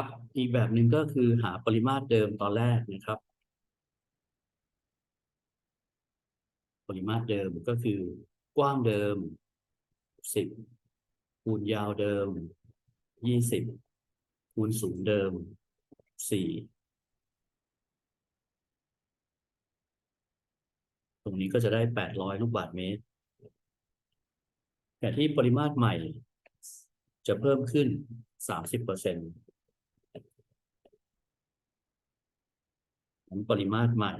ครับ อีกแบบหนึ่งก็คือหาปริมาตรเดิมตอนแรกนะครับ ปริมาตรเดิมก็คือกว้างเดิมสิบคูณยาวเดิมยี่สิบคูณสูงเดิมสี่ตรงนี้ก็จะได้แปดร้อยลูกบาศก์เมตร แต่ที่ปริมาตรใหม่จะเพิ่มขึ้นสามสิบเปอร์เซ็นต์ ปริมาตรใหม่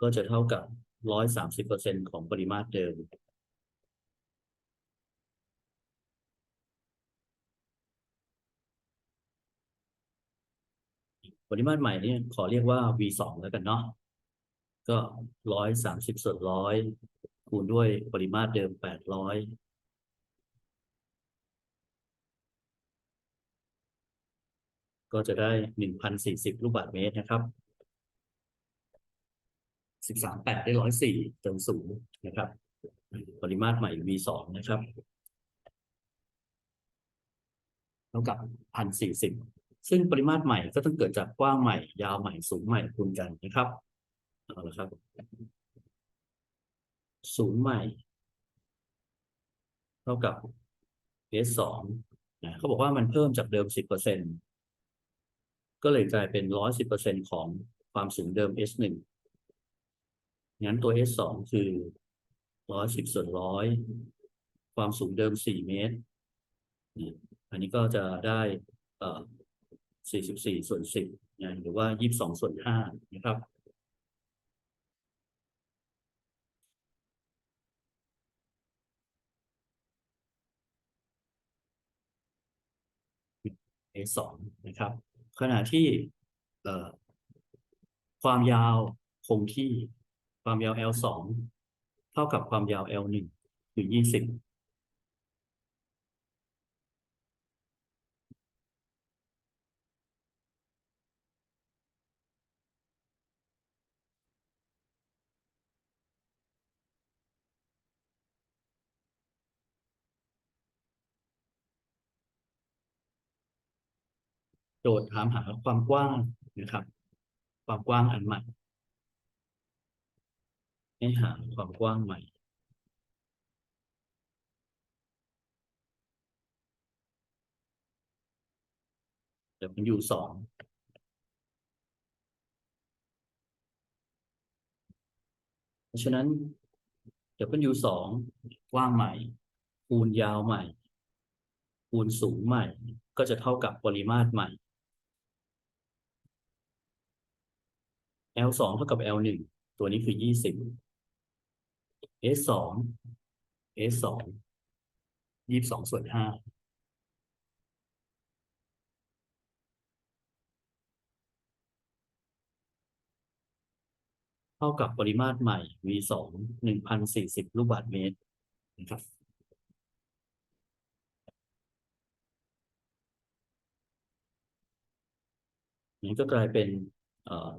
ก็จะเท่ากับร้อยสามสิบเปอร์เซ็นของปริมาตรเดิม ปริมาตรใหม่นี่ขอเรียกว่า v สองแล้วกันเนาะก็ร้อยสามสิบส่วนร้อยคูณด้วยปริมาตรเดิมแปดร้อย ก็จะได้หนึ่งพันสี่สิบลูกบาศก์เมตรนะครับสิบสามแปดได้ร้อยสี่เติมสูงนะครับ ปริมาตรใหม่ v สองนะครับเท่ากับพันสี่สิบซึ่งปริมาตรใหม่ก็ต้องเกิดจากกว้างใหม่ ยาวใหม่สูงใหม่คูณกันนะครับเอาละครับศูนย์ใหม่ เท่ากับ s สองนะเขาบอกว่ามันเพิ่มจากเดิมสิบเปอร์เซ็นต ก็เลยกลายเป็นร้อยสิบเปอร์เซ็นของความสูงเดิม s หนึ่งงั้นตัว s สองคือร้อยสิบส่วนร้อยความสูงเดิมสี่เมตร อันนี้ก็จะได้สี่สิบสี่ส่วนสิบนะหรือว่ายี่สิบสองส่วนห้านะครับ a สองนะครับ ขณะที่ความยาวคงที่ความยาว L สองเท่ากับความยาว L หนึ่งคือยี่สิบ โจทย์ถามหาความกว้างนะครับ ความกว้างอันใหม่ให้หาความกว้างใหม่เดี๋ยวมันอยู่สองเพราะฉะนั้น W สองกว้างใหม่ คูณยาวใหม่ คูณสูงใหม่ ก็จะเท่ากับปริมาตรใหม่ L สองเท่ากับ L หนึ่งตัวนี้คือยี่สิบ S สอง S สองยี่สิบสองส่วนห้าเท่ากับปริมาตรใหม่ V สองหนึ่งพันสี่สิบลูกบาศก์เมตรนะครับนี้ก็กลายเป็นเอ่อ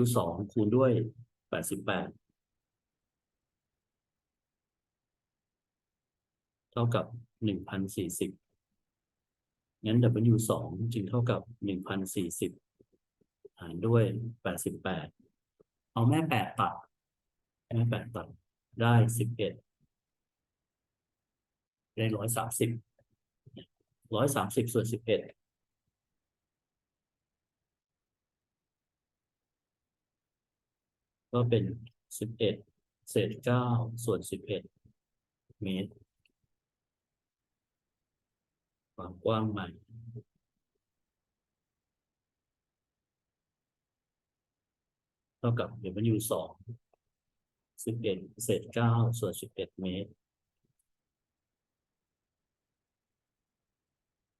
W สองคูณด้วยแปดสิบแปดเท่ากับหนึ่งพันสี่สิบงั้น W สองจึงเท่ากับหนึ่งพันสี่สิบหารด้วยแปดสิบแปดเอาแม่แปดตัดแม่แปดตัดได้สิบเอ็ดได้ร้อยสามสิบร้อยสามสิบส่วนสิบเอ็ด ก็เป็นสิบเอ็ดเศษเก้าส่วนสิบเอ็ดเมตร ความกว้างใหม่เท่ากับ W สองสิบเอ็ดเศษเก้าส่วนสิบเอ็ดเมตร